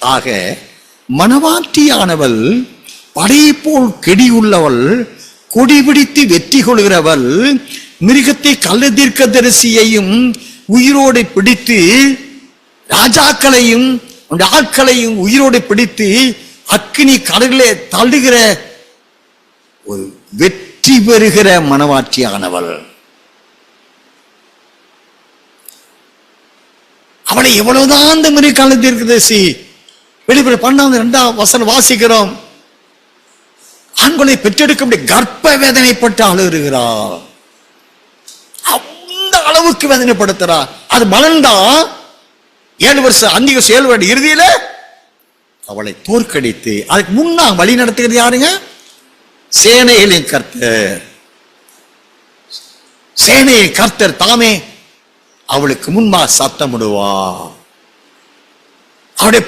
ஆக மனவாட்டியானவள் படையை போல் கெடியுள்ளவள் கொடி பிடித்து வெற்றி கொள்கிறவள் மிருகத்தை கள்ளதீர்க்க தரிசியையும் உயிரோடு பிடித்து ராஜாக்களையும் ஆட்களையும் உயிரோடு பிடித்து அக்னி கடலே தள்ளுகிற ஒரு வெற்றி பெறுகிற மனவாட்சியானவள் அவளை எவ்வளவுதான் அந்த மிருக கள்ள தீர்க்க தரிசி வெளிப்படை பண்ணாங்க ரெண்டாம் வசனம் வாசிக்கிறோம். ஆண்களை பெற்றெடுக்க முடிய கர்ப்ப வேதனைப்பட்டு அழுகிறார் அந்த அளவுக்கு வேதனைப்படுத்துறார் அது மலர்ந்தா ஏழு வருஷம் அஞ்சு ஏழு வருட இறுதியில அவளை தோற்கடித்து அதுக்கு முன்னா வழி நடத்துகிறது யாருங்க? சேனைகளின் கர்த்தர். சேனையின் கர்த்தர் தாமே அவளுக்கு முன்பா சத்தமிடுவா அவருடைய